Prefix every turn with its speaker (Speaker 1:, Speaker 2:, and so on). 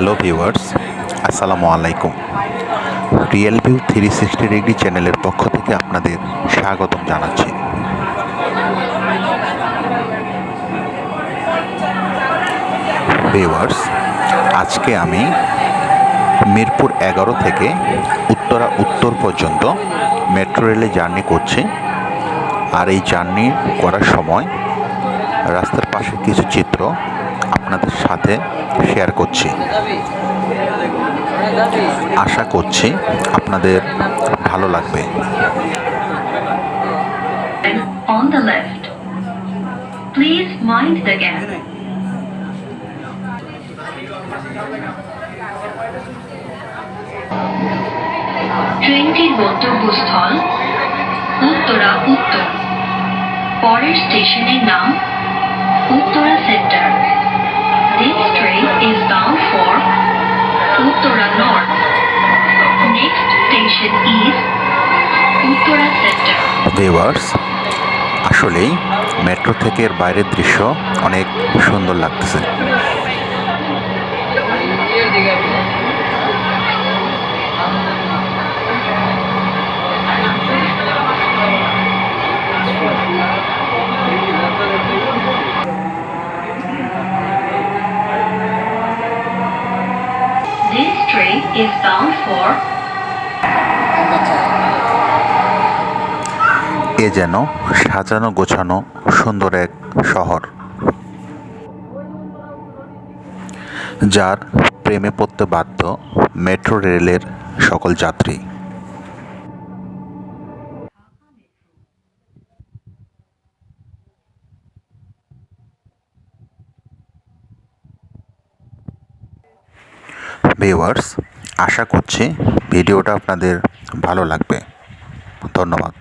Speaker 1: Hello viewers, আসসালামু আলাইকুম। Real view three sixty degree চ্যানেলের পক্ষ থেকে আপনাদের স্বাগতম জানাচ্ছি। ভিউয়ার্স, আজকে আমি মিরপুর এগারো থেকে উত্তরা উত্তর পর্যন্ত মেট্রো রেলে জার্নি করছি। আর এই জার্নি করার সময় রাস্তার পাশে কিছু চিত্র আপনাদের সাথে শেয়ার করছি। আশা করছি আপনাদের ভালো লাগবে.
Speaker 2: ট্রেনটির গন্তব্যস্থল উত্তরা উত্তর পরের স্টেশনের নাম উত্তরা সেন্টার।
Speaker 1: ভিউয়ার্স, আসলেই মেট্রো থেকে এর বাইরের দৃশ্য অনেক সুন্দর লাগতেছে।
Speaker 2: This train is bound for
Speaker 1: যেন সাজানো গোছানো সুন্দর এক শহর। যার প্রেমে পড়তে বাধ্য মেট্রো রেলের সকল যাত্রী। ভিউয়ার্স, আশা করছি ভিডিওটা আপনাদের ভালো লাগবে। ধন্যবাদ।